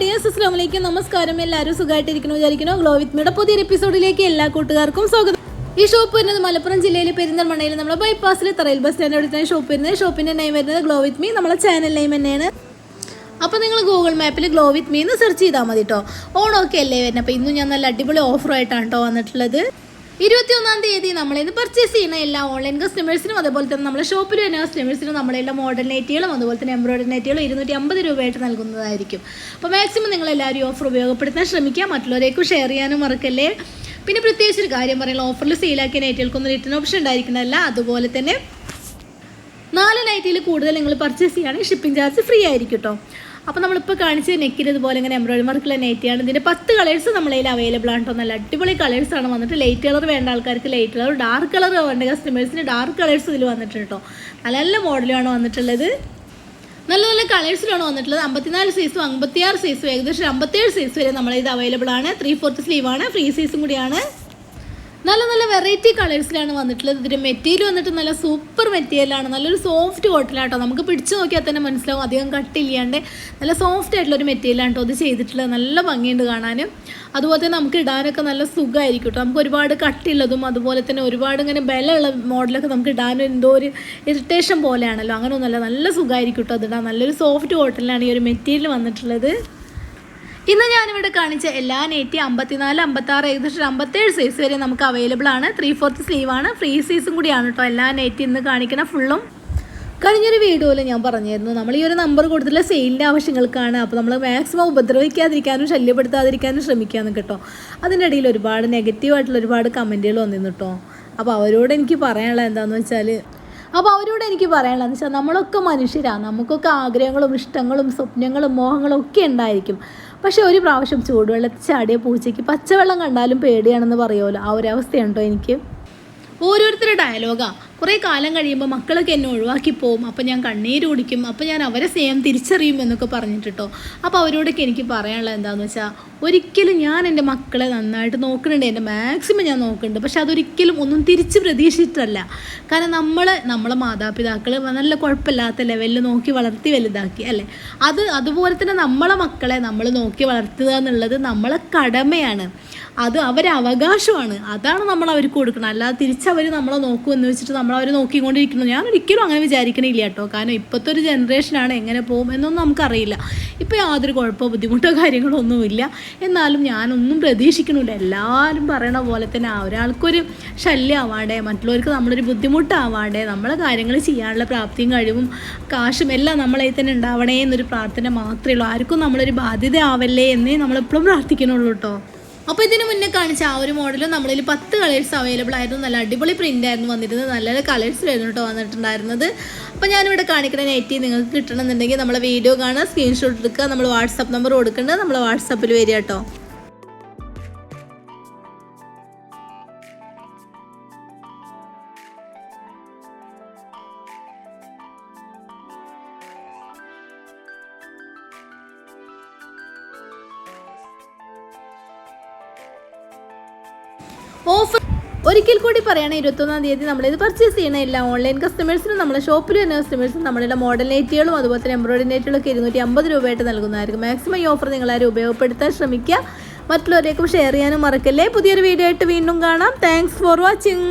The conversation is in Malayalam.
ഡിയേഴ്സ് അസ്ലാം വലൈക്കും നമസ്കാരം. എല്ലാവരും സുഖമായിട്ടിരിക്കുന്നു വിചാരിക്കുന്നു. ഗ്ലോ വിത്ത് മിയുടെ പുതിയൊരു എപ്പിസോഡിലേക്ക് എല്ലാ കൂട്ടുകാർക്കും സ്വാഗതം. ഈ ഷോപ്പ് വരുന്നത് മലപ്പുറം ജില്ലയിലെ പെരിന്തൽമണ്ണയിൽ നമ്മുടെ ബൈപ്പാസിൽ തറയിൽ ബസ് സ്റ്റാൻഡ് അടുത്താണ് ഷോപ്പ് വരുന്നത്. ഷോപ്പിന്റെ നെയിം വരുന്നത് ഗ്ലോ വിത്ത് മീ നമ്മളെ ചാനൽ നെയിം തന്നെയാണ്. അപ്പോൾ നിങ്ങൾ ഗൂഗിൾ മാപ്പിൽ ഗ്ലോ വിത്ത് മീ എന്ന് സെർച്ച് ചെയ്താൽ മതി കേട്ടോ ഓണോക്കെ അല്ലേ വരുന്നത് അപ്പോൾ ഇന്നും ഞാൻ നല്ല അടിപൊളി ഓഫറായിട്ടാണ് കേട്ടോ വന്നിട്ടുള്ളത്. ഇരുപത്തി ഒന്നാം തീയതി നമ്മളിന്ന് പർച്ചേസ് ചെയ്യുന്ന എല്ലാ ഓൺലൈൻ കസ്റ്റമേഴ്സിനും അതുപോലെ തന്നെ നമ്മുടെ ഷോപ്പിൽ വരുന്ന കസ്റ്റമേഴ്സിനും നമ്മളെല്ലാം മോഡൽ നെറ്റുകളും അതുപോലെ തന്നെ എംബ്രോയിഡറി നെറ്റുകളും ഇരുന്നൂറ്റി അമ്പത് രൂപയായിട്ട് നൽകുന്നതായിരിക്കും. അപ്പോൾ മാക്സിമം നിങ്ങൾ എല്ലാവരും ഓഫർ ഉപയോഗപ്പെടുത്താൻ ശ്രമിക്കുക. മറ്റുള്ളവരേക്കും ഷെയർ ചെയ്യാനും മറക്കല്ലേ. പിന്നെ പ്രത്യേകിച്ച് ഒരു കാര്യം പറയുന്നത് ഓഫറിൽ സെയിലാക്കിയ നെറ്റുകൾക്കൊന്നും റിട്ടേൺ ഓപ്ഷൻ ഉണ്ടായിരിക്കുന്നതല്ല. അതുപോലെ തന്നെ നാല് നൈറ്റിൽ കൂടുതൽ നിങ്ങൾ പർച്ചേസ് ചെയ്യുകയാണെങ്കിൽ ഷിപ്പിംഗ് ചാർജ് ഫ്രീ ആയിരിക്കും കേട്ടോ അപ്പോൾ നമ്മളിപ്പോൾ കാണിച്ച നെക്കിൽ ഇതുപോലെ ഇങ്ങനെ എംബ്രോയിഡറി വർക്കുള്ള നെറ്റിയാണ്. ഇതിന്റെ പത്ത് കളേഴ്സ് നമ്മളതിൽ അവൈലബിൾ ആണ് കേട്ടോ നല്ല അടിപൊളി കളേഴ്സ് ആണ് വന്നിട്ട് ലൈറ്റ് കളർ വേണ്ട ആൾക്കാർക്ക് ലൈറ്റ് കളർ ഡാർക്ക് കളർ വേണ്ട കസ്റ്റമേഴ്സിന് ഡാർക്ക് കളേഴ്സ് ഇതിൽ വന്നിട്ടുണ്ട് കേട്ടോ നല്ല നല്ല മോഡലുമാണ് വന്നിട്ടുള്ളത്. നല്ല നല്ല കളേഴ്സിലാണ് വന്നിട്ടുള്ളത്. അമ്പത്തിനാല് സൈസും അമ്പത്തിയാറ് സൈസും ഏകദേശം അമ്പത്തേഴ് സൈസ് വരെ നമ്മളിത് അവൈലബിൾ ആണ്. ത്രീ ഫോർത്ത് സ്ലീവാണ് ഫ്രീ സൈസും കൂടിയാണ്. നല്ല നല്ല വെറൈറ്റി കളേഴ്സിലാണ് വന്നിട്ടുള്ളത്. ഇതിന്റെ മെറ്റീരിയൽ വന്നിട്ട് നല്ല സൂപ്പർ മെറ്റീരിയലാണ് നല്ലൊരു സോഫ്റ്റ് കോട്ടിലാട്ടോ നമുക്ക് പിടിച്ചു നോക്കിയാൽ തന്നെ മനസ്സിലാവും. അധികം കട്ടില്ലാണ്ട് നല്ല സോഫ്റ്റ് ആയിട്ടുള്ള ഒരു മെറ്റീരിയലാണ് കേട്ടോ ഇത് ചെയ്തിട്ടുള്ളത്. നല്ല ഭംഗിയുണ്ട് കാണാനും. അതുപോലെ തന്നെ നമുക്ക് ഇടാനൊക്കെ നല്ല സുഖമായിരിക്കും കേട്ടോ നമുക്ക് ഒരുപാട് കട്ടിയുള്ളതും അതുപോലെ തന്നെ ഒരുപാട് ഇങ്ങനെ ബലമുള്ള മോഡലൊക്കെ നമുക്ക് ഇടാനും എന്തോ ഒരു ഇറിറ്റേഷൻ പോലെയാണല്ലോ. അങ്ങനെ ഒന്നുമല്ല. നല്ല സുഖമായിരിക്കും കേട്ടോ അതിടാൻ നല്ലൊരു സോഫ്റ്റ് കോട്ടിലാണ് ഈ ഒരു മെറ്റീരിയൽ വന്നിട്ടുള്ളത്. ഇന്ന് ഞാനിവിടെ കാണിച്ച എല്ലാ നെറ്റി അമ്പത്തിനാല് അമ്പത്താറ് ഏകദേശം അമ്പത്തേഴ് സൈസ് വരെ നമുക്ക് അവൈലബിൾ ആണ്. ത്രീ ഫോർത്ത് സ്ലീവ് ആണ്. ഫ്രീ സൈസും കൂടിയാണ് കേട്ടോ എല്ലാ നെറ്റി ഇന്ന് കാണിക്കുന്ന ഫുള്ളും കഴിഞ്ഞൊരു വീഡിയോയിൽ ഞാൻ പറഞ്ഞിരുന്നു. നമ്മൾ ഈ ഒരു നമ്പർ കൊടുത്തിട്ടുള്ള സെയിലിന്റെ ആവശ്യങ്ങൾക്കാണ്. അപ്പോൾ നമ്മൾ മാക്സിമം ഉപദ്രവിക്കാതിരിക്കാനും ശല്യപ്പെടുത്താതിരിക്കാനും ശ്രമിക്കാമെന്ന് കേട്ടോ. അതിന്റെ ഇടയിൽ ഒരുപാട് നെഗറ്റീവായിട്ടുള്ള ഒരുപാട് കമന്റുകൾ വന്നിരുന്നു കേട്ടോ അപ്പോൾ അവരോട് എനിക്ക് പറയാനുള്ളത് എന്താണെന്ന് വെച്ചാൽ അപ്പോൾ അവരോട് എനിക്ക് പറയാനുള്ളത് വെച്ചാൽ നമ്മളൊക്കെ മനുഷ്യരാണ് നമുക്കൊക്കെ ആഗ്രഹങ്ങളും ഇഷ്ടങ്ങളും സ്വപ്നങ്ങളും മോഹങ്ങളും ഒക്കെ ഉണ്ടായിരിക്കും. പക്ഷേ ഒരു പ്രാവശ്യം ചൂടുവെള്ളത്തിൽ ചാടിയ പൂച്ചയ്ക്ക് പച്ചവെള്ളം കണ്ടാലും പേടിയാണെന്ന് പറയുമല്ലോ. ആ ഒരു അവസ്ഥയുണ്ടോ എനിക്ക്? ഓരോരുത്തരുടെ ഡയലോഗാ കുറേ കാലം കഴിയുമ്പോൾ മക്കളൊക്കെ എന്നെ ഒഴിവാക്കി പോകും അപ്പോൾ ഞാൻ കണ്ണീര് കുടിക്കും. അപ്പോൾ ഞാൻ അവരെ സ്നേഹം തിരിച്ചറിയും എന്നൊക്കെ പറഞ്ഞിട്ടോ അപ്പോൾ അവരോടൊക്കെ എനിക്ക് പറയാനുള്ളത് എന്താണെന്ന് വെച്ചാൽ ഒരിക്കലും ഞാൻ എന്റെ മക്കളെ നന്നായിട്ട് നോക്കുന്നുണ്ട് എന്റെ മാക്സിമം ഞാൻ നോക്കുന്നുണ്ട് പക്ഷെ അതൊരിക്കലും ഒന്നും തിരിച്ച് പ്രതീക്ഷിച്ചിട്ടല്ല. കാരണം നമ്മൾ നമ്മളെ മാതാപിതാക്കൾ നല്ല കുഴപ്പമില്ലാത്ത ലെവലിൽ നോക്കി വളർത്തി വലുതാക്കി അല്ലേ? അത് അതുപോലെ തന്നെ നമ്മളെ മക്കളെ നമ്മൾ നോക്കി വളർത്തുക എന്നുള്ളത് നമ്മളെ കടമയാണ്. അത് അവരെ അവകാശമാണ്. അതാണ് നമ്മൾ അവർക്ക് കൊടുക്കണം അല്ലാതെ തിരിച്ചവർ നമ്മളെ നോക്കുമെന്ന് വെച്ചിട്ട് നമ്മൾ അവർ നോക്കിക്കൊണ്ടിരിക്കുന്നു. ഞാൻ ഒരിക്കലും അങ്ങനെ വിചാരിക്കണില്ല കേട്ടോ. കാരണം ഇപ്പോഴത്തെ ഒരു ജനറേഷനാണ് എങ്ങനെ പോകും എന്നൊന്നും നമുക്കറിയില്ല. ഇപ്പോൾ യാതൊരു കുഴപ്പമോ ബുദ്ധിമുട്ടോ കാര്യങ്ങളോ ഒന്നുമില്ല. എന്നാലും ഞാനൊന്നും പ്രതീക്ഷിക്കണില്ല എല്ലാവരും പറയണ പോലെ തന്നെ ഒരാൾക്കൊരു ശല്യമാവാണ്ടേ മറ്റുള്ളവർക്ക് നമ്മളൊരു ബുദ്ധിമുട്ടാവാണ്ടേ നമ്മളെ കാര്യങ്ങൾ ചെയ്യാനുള്ള പ്രാപ്തിയും കഴിവും കാശും എല്ലാം നമ്മളെ തന്നെ ഉണ്ടാവണേ എന്നൊരു പ്രാർത്ഥന മാത്രമേ ഉള്ളൂ. ആർക്കും നമ്മളൊരു ബാധ്യത ആവല്ലേ എന്നേ നമ്മളെപ്പോഴും പ്രാർത്ഥിക്കണുള്ളൂ കേട്ടോ. അപ്പോൾ ഇതിന് മുന്നേ കാണിച്ച ആ ഒരു മോഡലും നമ്മളിൽ പത്ത് കളേഴ്സ് അവൈലബിൾ ആയിരുന്നു. നല്ല അടിപൊളി പ്രിന്റ് ആയിരുന്നു വന്നിരുന്നത്. നല്ല നല്ല കളേഴ്സിലായിരുന്നു കേട്ടോ വന്നിട്ടുണ്ടായിരുന്നത്. അപ്പോൾ ഞാനിവിടെ കാണിക്കുന്ന നെറ്റി നിങ്ങൾക്ക് കിട്ടണമെന്നുണ്ടെങ്കിൽ നമ്മളെ വീഡിയോ കാണുക സ്ക്രീൻഷോട്ട് എടുക്കുക നമ്മൾ വാട്സപ്പ് നമ്പർ കൊടുക്കേണ്ടത് നമ്മൾ വാട്സപ്പിൽ വരിക കേട്ടോ ഓഫർ ഒരിക്കൽ കൂടി പറയണ ഇരുപത്തൊന്നാം തീയതി നമ്മൾ ഇത് പർച്ചേസ് ചെയ്യണ എല്ലാ ഓൺലൈൻ കസ്റ്റമേഴ്സിനും നമ്മുടെ ഷോപ്പിൽ വരുന്ന കസ്റ്റമേഴ്സും നമ്മളുടെ മോഡൽ നെറ്റുകളും അതുപോലെ തന്നെ എംബ്രോയിഡറി നെറ്റുകളൊക്കെ ഇരുന്നൂറ്റി അമ്പത് രൂപയായിട്ട് നൽകുന്നതായിരിക്കും. മാക്സിമം ഈ ഓഫർ നിങ്ങളാരും ഉപയോഗപ്പെടുത്താൻ ശ്രമിക്കുക. മറ്റുള്ളവരേക്കും ഷെയർ ചെയ്യാനും മറക്കല്ലേ? പുതിയൊരു വീഡിയോ ആയിട്ട് വീണ്ടും കാണാം. Thanks for watching